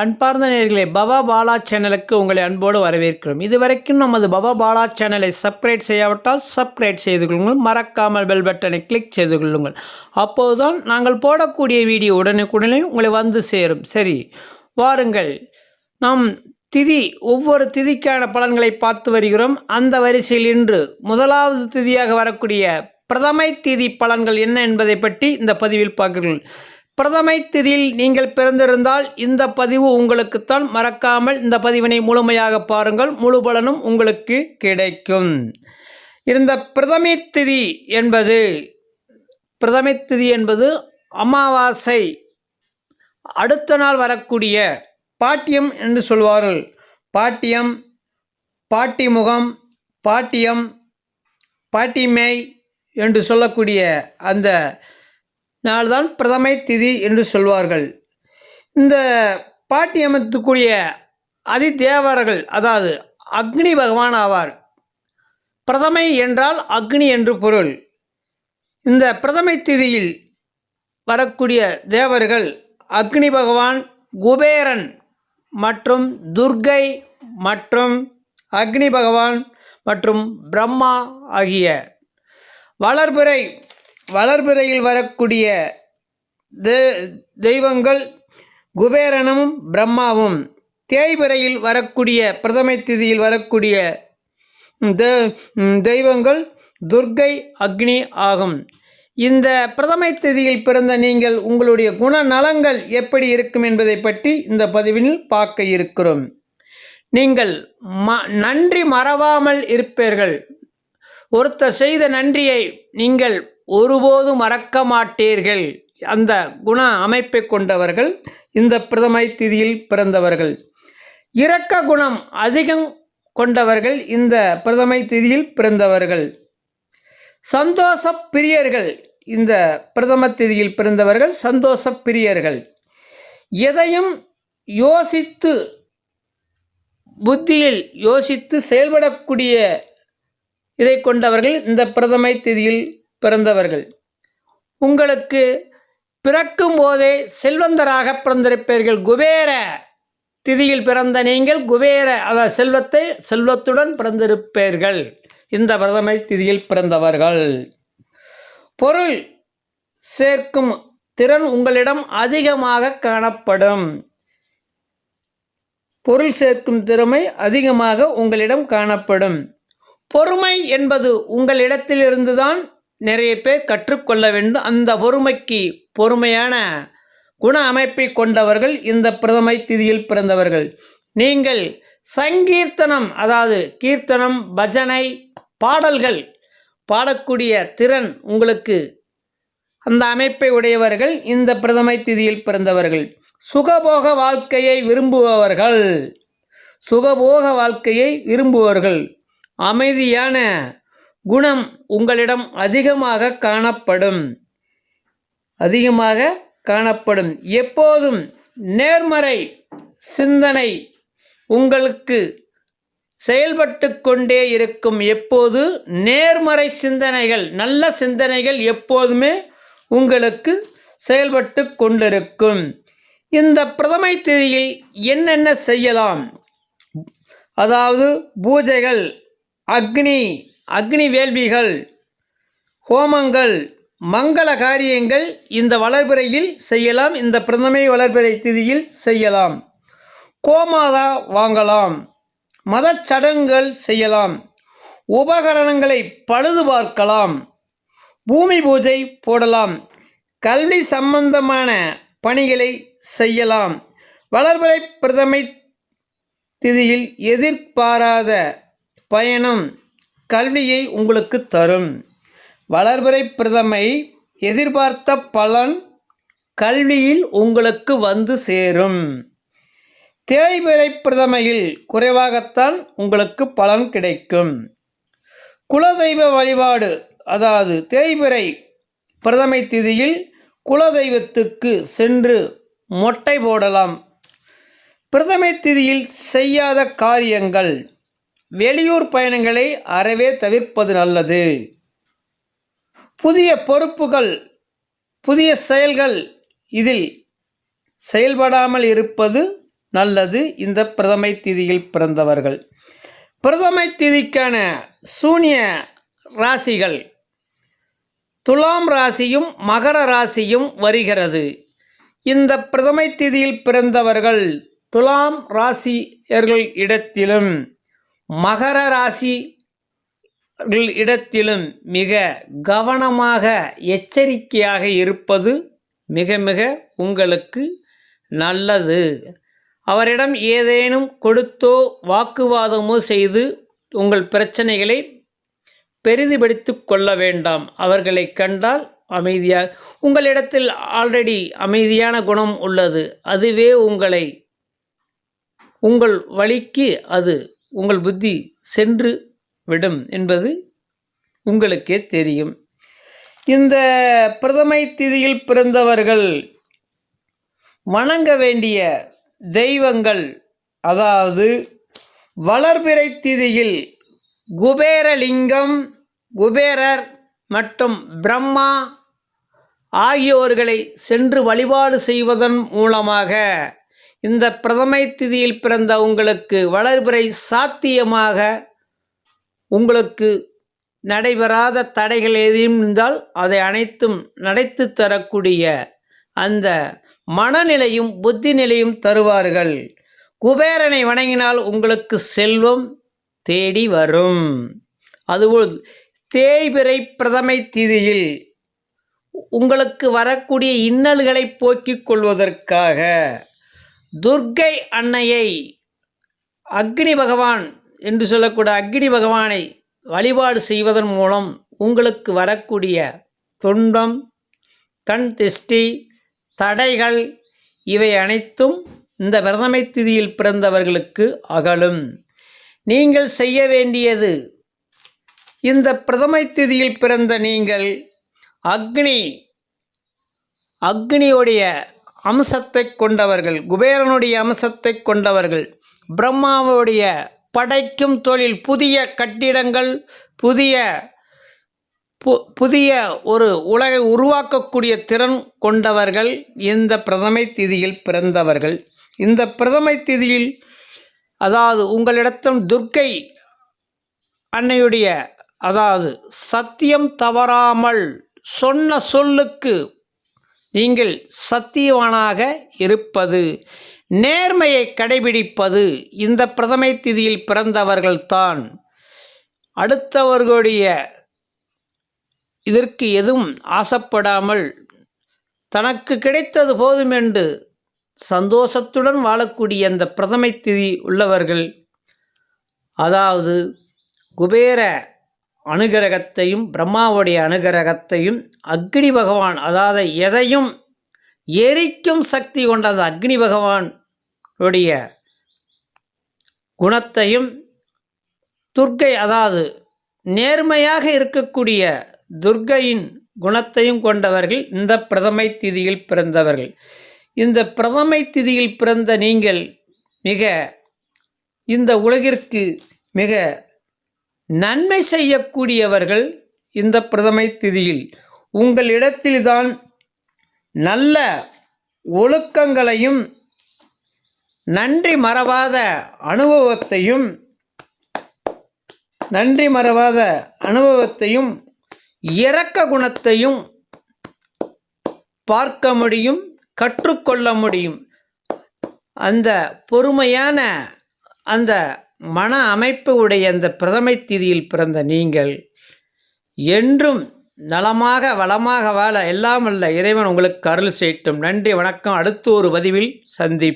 அன்பார்ந்த நேயர்களே பவா பாலா சேனலுக்கு உங்களை அன்போடு வரவேற்கிறோம். இதுவரைக்கும் நமது பவா பாலா சேனலை சப்ஸ்கிரைப் செய்யாவிட்டால் சப்ஸ்கிரைப் செய்து கொள்ளுங்கள். மறக்காமல் பெல் பட்டனை கிளிக் செய்து கொள்ளுங்கள். அப்போதுதான் நாங்கள் போடக்கூடிய வீடியோ உடனுக்குடனே உங்களை வந்து சேரும். சரி வாருங்கள். நாம் திதி ஒவ்வொரு திதிக்கான பலன்களை பார்த்து வருகிறோம். அந்த வரிசையில் இன்று முதலாவது திதியாக வரக்கூடிய பிரதமை திதி பலன்கள் என்ன என்பதை பற்றி இந்த பதிவில் பார்க்கிறீர்கள் பிரதமை திதியில் நீங்கள் பிறந்திருந்தால் இந்த பதிவு உங்களுக்குத்தான் மறக்காமல் இந்த பதிவினை முழுமையாக பாருங்கள். முழு பலனும் உங்களுக்கு கிடைக்கும். இந்த பிரதமை திதி என்பது பிரதமை திதி என்பது அமாவாசை அடுத்த நாள் வரக்கூடிய பாட்டியம் என்று சொல்வார்கள். பாட்டியம் பாட்டிமுகம் பாட்டியம் பாட்டிமை என்று சொல்லக்கூடிய அந்த நாள்தான் பிரதமை திதி என்று சொல்வார்கள். இந்த பாட்டி அமைத்துக்கூடிய அதிதேவர்கள் அதாவது அக்னி பகவான் ஆவார். பிரதமை என்றால் அக்னி என்று பொருள். இந்த பிரதமை திதியில் வரக்கூடிய தேவர்கள் அக்னி பகவான் குபேரன் மற்றும் துர்கை மற்றும் அக்னி பகவான் மற்றும் பிரம்மா ஆகிய. வளர்பிறை வளர்பிறையில் வரக்கூடிய தெ- தெய்வங்கள் குபேரனும் பிரம்மாவும். தேய்பிறையில் வரக்கூடிய பிரதமை திதியில் வரக்கூடிய தெ- தெய்வங்கள் துர்கை அக்னி ஆகும். இந்த பிரதமை திதியில் பிறந்த நீங்கள் உங்களுடைய குணநலங்கள் எப்படி இருக்கும் என்பதை பற்றி இந்த பதிவில் பார்க்க இருக்கிறோம். நீங்கள் ம நன்றி மறவாமல் இருப்பீர்கள். ஒருத்தர் செய்த நன்றியை நீங்கள் ஒருபோதும் மறக்க மாட்டீர்கள். அந்த குண அமைப்பை கொண்டவர்கள் இந்த பிரதமை திதியில் பிறந்தவர்கள். இரக்க குணம் அதிகம் கொண்டவர்கள் இந்த பிரதமை திதியில் பிறந்தவர்கள். சந்தோஷ பிரியர்கள் இந்த பிரதம திதியில் பிறந்தவர்கள் சந்தோஷ பிரியர்கள். எதையும் யோசித்து புத்தியில் யோசித்து செயல்படக்கூடிய இதை கொண்டவர்கள் இந்த பிரதமை திதியில் பிறந்தவர்கள். உங்களுக்கு பிறக்கும் போதே செல்வந்தராக பிறந்திருப்பீர்கள். குபேர திதியில் பிறந்த நீங்கள் குபேர அதாவது செல்வத்தை செல்வத்துடன் பிறந்திருப்பீர்கள். இந்த பிரதமை திதியில் பிறந்தவர்கள். பொருள் சேர்க்கும் திறன் உங்களிடம் அதிகமாக காணப்படும். பொருள் சேர்க்கும் திறமை அதிகமாக உங்களிடம் காணப்படும். பொறுமை என்பது உங்களிடத்திலிருந்து தான் நிறைய பேர் கற்றுக்கொள்ள வேண்டும். அந்த பொறுமைக்கு பொறுமையான குண அமைப்பை கொண்டவர்கள் இந்த பிரதமை திதியில் பிறந்தவர்கள். நீங்கள் சங்கீர்த்தனம் அதாவது கீர்த்தனம் பஜனை பாடல்கள் பாடக்கூடிய திறன் உங்களுக்கு அந்த அமைப்பை உடையவர்கள் இந்த பிரதமை திதியில் பிறந்தவர்கள். சுகபோக வாழ்க்கையை விரும்புபவர்கள். சுகபோக வாழ்க்கையை விரும்புபவர்கள். அமைதியான குணம் உங்களிடம் அதிகமாக காணப்படும். அதிகமாக காணப்படும். எப்போதும் நேர்மறை சிந்தனை உங்களுக்கு செயல்பட்டு கொண்டே இருக்கும். எப்போது? நேர்மறை சிந்தனைகள் நல்ல சிந்தனைகள் எப்போதுமே உங்களுக்கு செயல்பட்டு கொண்டிருக்கும். இந்த பிரதமை தேதியில் என்னென்ன செய்யலாம்? அதாவது பூஜைகள் அக்னி அக்னி வேள்விகள் ஹோமங்கள் மங்கள காரியங்கள் இந்த வளர்பிறையில் செய்யலாம் இந்த பிரதமை வளர்பிறை திதியில் செய்யலாம். கோமாதா வாங்கலாம் மதச் சடங்குகள் செய்யலாம் உபகரணங்களை பழுது பார்க்கலாம் பூமி பூஜை போடலாம் கல்வி சம்பந்தமான பணிகளை செய்யலாம். வளர்பிறை பிரதமை திதியில் எதிர்பாராத பயணம். கல்வியை உங்களுக்கு தரும். வளர்பிறை பிரதமை எதிர்பார்த்த பலன் கல்வியில் உங்களுக்கு வந்து சேரும். தேய்பிறை பிரதமையில் குறைவாகத்தான் உங்களுக்கு பலன் கிடைக்கும். குலதெய்வ வழிபாடு அதாவது தேய்பிறை பிரதமை திதியில் குலதெய்வத்துக்கு சென்று மொட்டை போடலாம். பிரதமை திதியில் செய்யாத காரியங்கள் வெளியூர் பயணங்களை அறவே தவிர்ப்பது நல்லது. புதிய பொறுப்புகள் புதிய செயல்கள் இதில் செயல்படாமல் இருப்பது நல்லது இந்த பிரதமை திதியில் பிறந்தவர்கள். பிரதமை திதிக்கான சூனிய ராசிகள் துலாம் ராசியும் மகர ராசியும் வருகிறது. இந்த பிரதமை திதியில் பிறந்தவர்கள் துலாம் ராசியர்கள் இடத்திலும் மகர ராசி இடத்திலும் மிக கவனமாக எச்சரிக்கையாக இருப்பது மிக மிக உங்களுக்கு நல்லது. அவரிடம் ஏதேனும் கொடுத்தோ வாக்குவாதமோ செய்து உங்கள் பிரச்சனைகளை பெரிதுபடுத்தி கொள்ள வேண்டாம். அவர்களை கண்டால் அமைதியாக உங்களிடத்தில் ஆல்ரெடி அமைதியான குணம் உள்ளது. அதுவே உங்களை உங்கள் வழிக்கு அது உங்கள் புத்தி சென்று விடும் என்பது உங்களுக்கே தெரியும். இந்த பிரதமை திதியில் பிறந்தவர்கள் வணங்க வேண்டிய தெய்வங்கள் அதாவது வளர்பிறை திதியில் குபேரலிங்கம் குபேரர் மற்றும் பிரம்மா ஆகியோர்களை சென்று வழிபாடு செய்வதன் மூலமாக இந்த பிரதமை திதியில் பிறந்த உங்களுக்கு வளர்பிறை சாத்தியமாக உங்களுக்கு நடைபெறாத தடைகள் எதையும் இருந்தால் அதை அனைத்தும் நடைத்து தரக்கூடிய அந்த மனநிலையும் புத்தி நிலையும் தருவார்கள். குபேரனை வணங்கினால் உங்களுக்கு செல்வம் தேடி வரும். அதுபோல் தேய்பிறை பிரதமை திதியில் உங்களுக்கு வரக்கூடிய இன்னல்களை போக்கிக் கொள்வதற்காக துர்க்கை அன்னையை அக்னி பகவான் என்று சொல்லக்கூடிய அக்னி பகவானை வழிபாடு செய்வதன் மூலம் உங்களுக்கு வரக்கூடிய துன்பம் கண் திஷ்டி தடைகள் இவை அனைத்தும் இந்த பிரதமை திதியில் பிறந்தவர்களுக்கு அகலும். நீங்கள் செய்ய வேண்டியது இந்த பிரதமை திதியில் பிறந்த நீங்கள் அக்னி அக்னியுடைய அம்சத்தை கொண்டவர்கள் குபேரனுடைய அம்சத்தை கொண்டவர்கள் பிரம்மாவுடைய படைக்கும் தொழில் புதிய கட்டிடங்கள் புதிய பு புதிய ஒரு உலகை உருவாக்கக்கூடிய திறன் கொண்டவர்கள் இந்த பிரதமை திதியில் பிறந்தவர்கள். இந்த பிரதமை திதியில் அதாவது உங்களிடத்தும் துர்க்கை அன்னையுடைய அதாவது சத்தியம் தவறாமல் சொன்ன சொல்லுக்கு நீங்கள் சத்தியவானாக இருப்பது நேர்மையை கடைபிடிப்பது இந்த பிரதமை திதியில் பிறந்தவர்கள்தான் அடுத்தவர்களுடைய இதற்கு எதுவும் ஆசைப்படாமல் தனக்கு கிடைத்தது போதும் என்று சந்தோஷத்துடன் வாழக்கூடிய அந்த பிரதமை திதி உள்ளவர்கள் அதாவது குபேர அனுகிரகத்தையும் பிரம்மாவுடைய அனுகிரகத்தையும் அக்னி பகவான் அதாவது எதையும் எரிக்கும் சக்தி கொண்ட அந்த அக்னி பகவான் உடைய குணத்தையும் துர்க்கை அதாவது நேர்மையாக இருக்கக்கூடிய துர்க்கையின் குணத்தையும் கொண்டவர்கள் இந்த பிரதமை திதியில் பிறந்தவர்கள். இந்த பிரதமை திதியில் பிறந்த நீங்கள் மிக இந்த உலகிற்கு மிக நன்மை செய்யக்கூடியவர்கள் இந்த பிரதமை திதியில். உங்களிடத்தில்தான் நல்ல ஒழுக்கங்களையும் நன்றி மறவாத அனுபவத்தையும் நன்றி மறவாத அனுபவத்தையும் இரக்க குணத்தையும் பார்க்க முடியும் கற்றுக்கொள்ள முடியும். அந்த பொறுமையான அந்த மன அமைப்பு உடைய அந்த பிரதமை திதியில் பிறந்த நீங்கள் என்றும் நலமாக வளமாக வாழ எல்லாம் அல்ல இறைவன் உங்களுக்கு அருள் செய்யட்டும். நன்றி வணக்கம். அடுத்து ஒரு பதிவில் சந்திப்பு